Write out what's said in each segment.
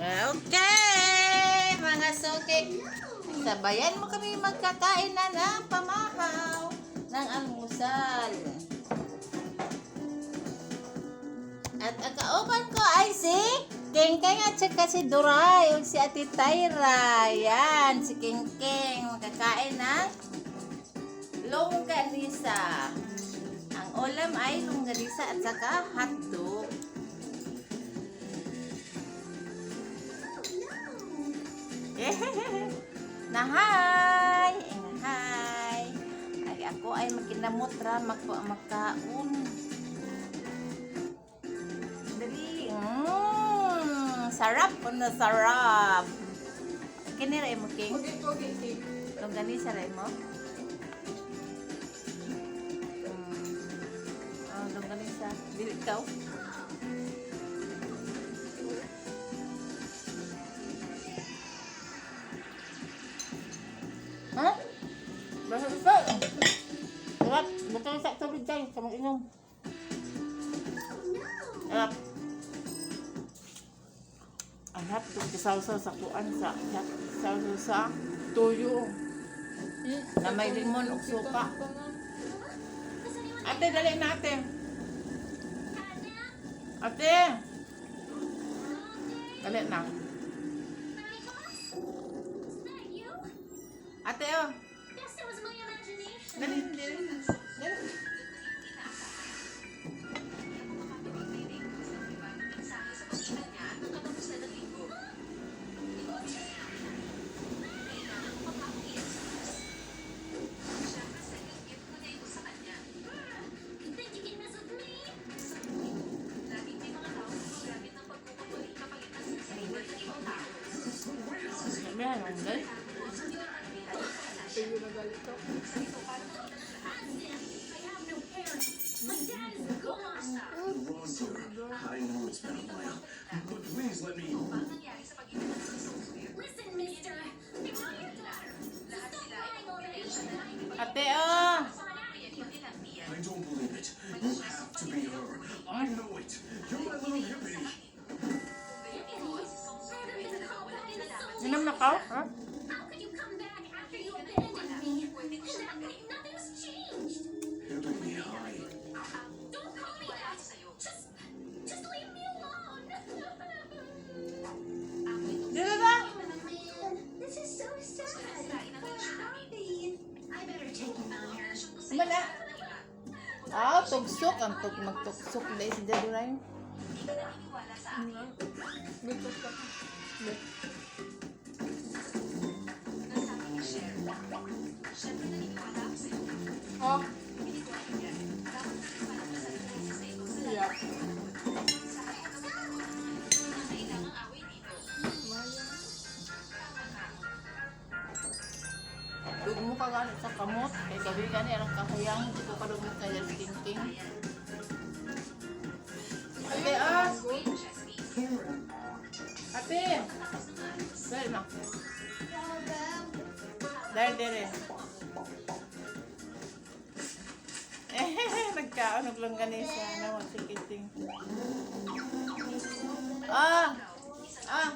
Okay, mga suki. Sabayan mo kami magkakain na ng pamahaw ng almusal. At ang kauban ko ay si Kengkeng at saka si Duray o si Ate Tyra. Yan, si Kengkeng magkakain ng longganisa. Ang ulam ay longganisa at saka hotdog. Hi! Hi! Ay ako ay makinamot ra magpo magkaon. Dali. Mm, sarap po na sarap. Kinira mo king. Longganisa ra mo. Mm. Oh, longganisa. Dili ikaw. Ito kisawsaw sa sa kisawsaw sa tuyo. Na may limon o suka. Ate, dali natin. Ate! Dali na. Ate, oh. Dali, dali. I know it's been a while, but please let me. Listen, mister. I know you're daughter. Stop already. Ate, oh. I don't believe it. You have to be her. I know it. You're my little hippie. Inom na ka? Ha? Tug magtugsok. Dahil si Daduray. Oh. Yeah. Dugmo ka gani sa kamot. Kay gabi gani ang kahuyang. Hindi ko kadugmo kaya tingting. Ate, Ate. Dali na. Dali, dali. Eh, nagkaon lang gani sa naman si Kiting. Ah! Ah!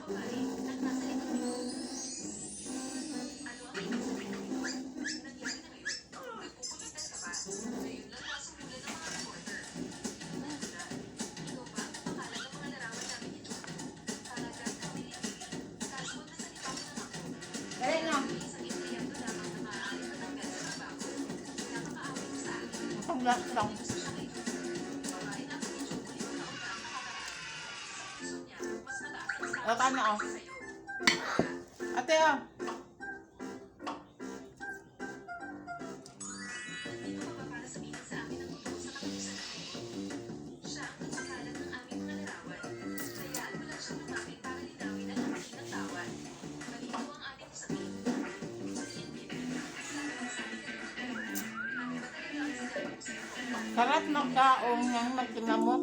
Last lang. Wala ka na oh. Sarap ng kaong ng magkinamot.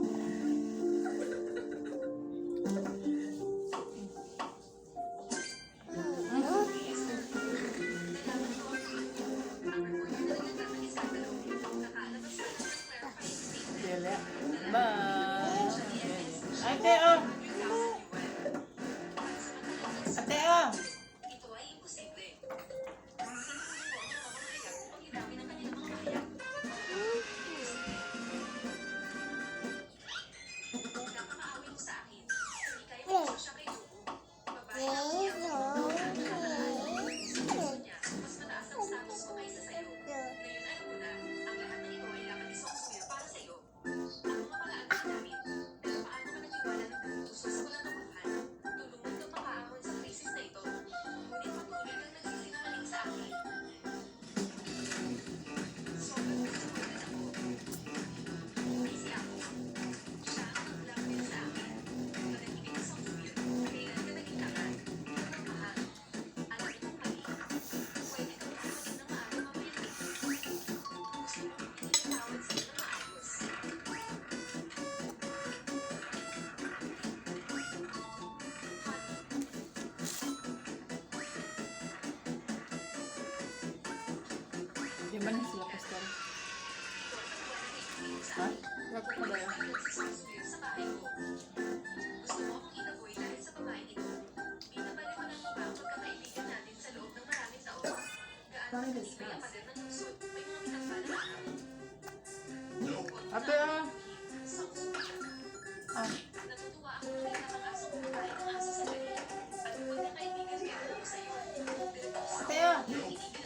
Di ba na sila pastel? Ha? Wag ko ba yun? Ate ah! Ah. Ate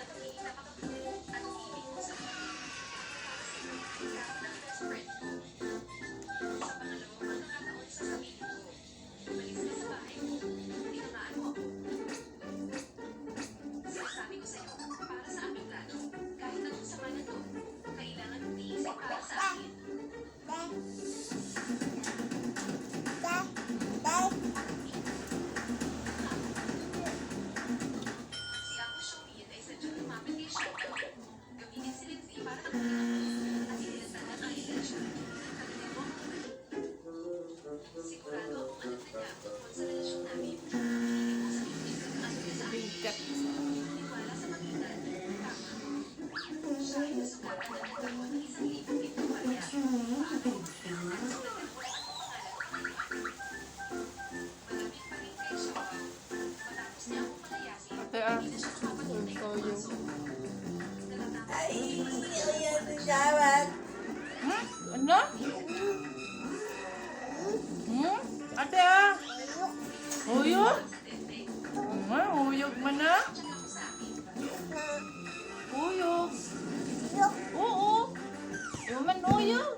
Yung man uyog.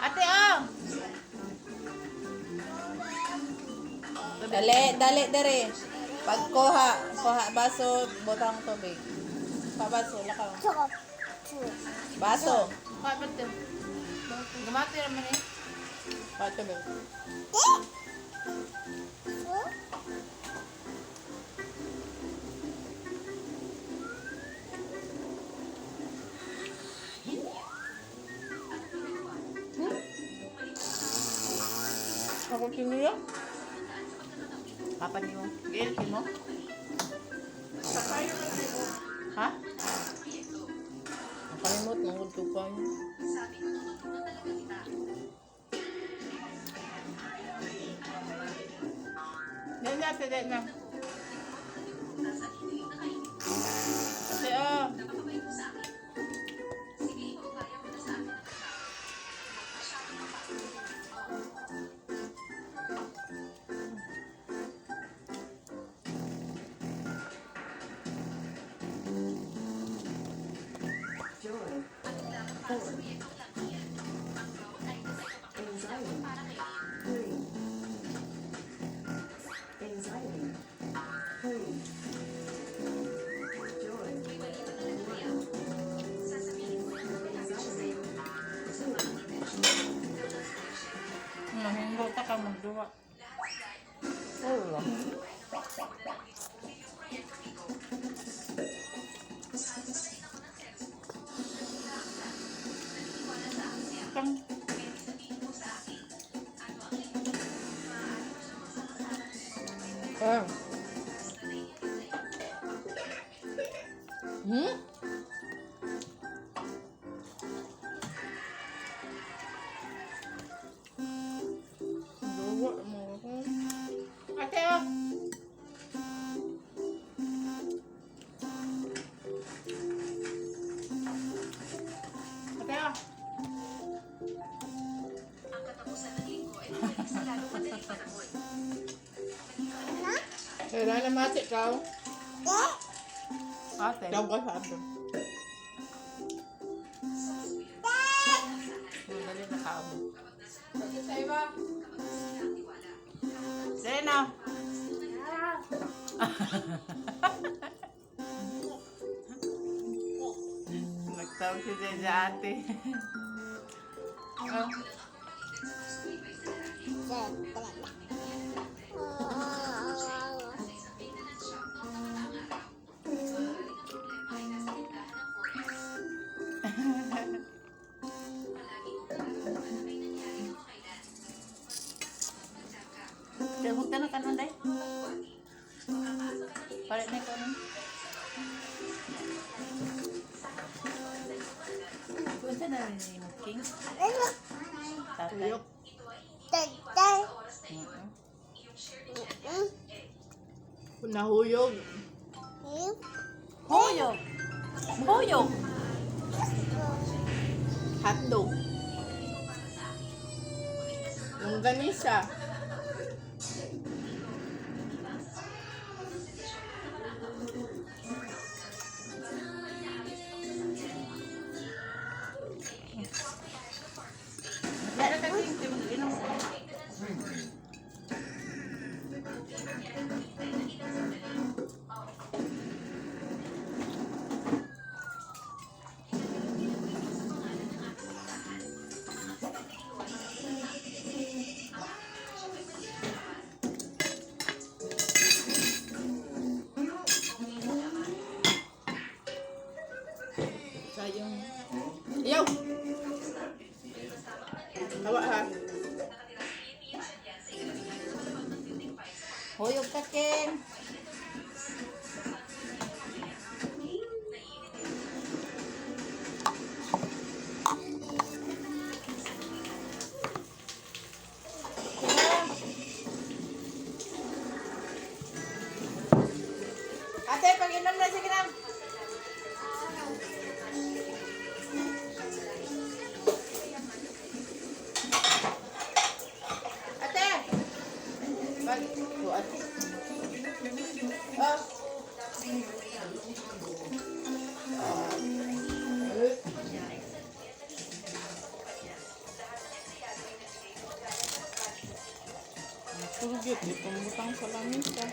Ate ah. Dali, dali, dali. Pagkuha, kuha baso, botang tubig. Pabaso, lakaw. Baso. Kapat din. Gamati naman eh. Pato ba? Ako sinuya? Papa niyo. Gail, mo? Ha? Nakalimot, mangod ko niyo. Dahil na, dahil na. Anxiety. Three. Anxiety. Three. Joy. Mahinggo ta ka magduwa. Allah. Tang. Ah. Kailan na mati ka? Ate. Daw ka sa ato. Dali na ka mo. Sa iba. Dali na. Nagtawag si Jeja ate. Oh. Kaya huwag na kanon, day. Palit na ikaw nun. Kunsa na rin ni King? Tatay. Mm-mm. Nahuyog. Huyog. Huyog. Hotdog. Longganisa. Meron King. Ate, pag-inom na, sige na. Ate! Pag... Buat. Oh. Turgit. Di pumutang sa lamisa.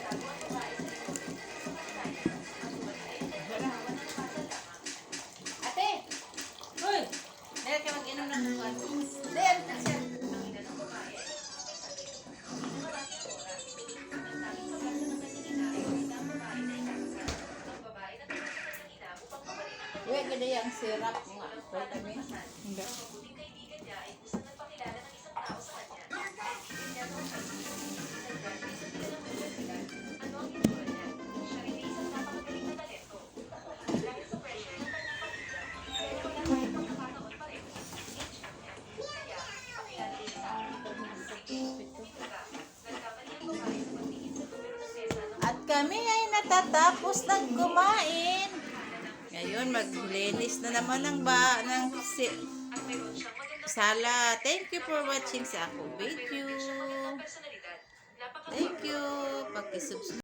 Syrup nga. Vitamin. Hindi. At kami ay natatapos ng kumain. Ngayon, maglinis na naman ng ba ng si sala. Thank you for watching sa akong video. Thank you. Pag-subscribe.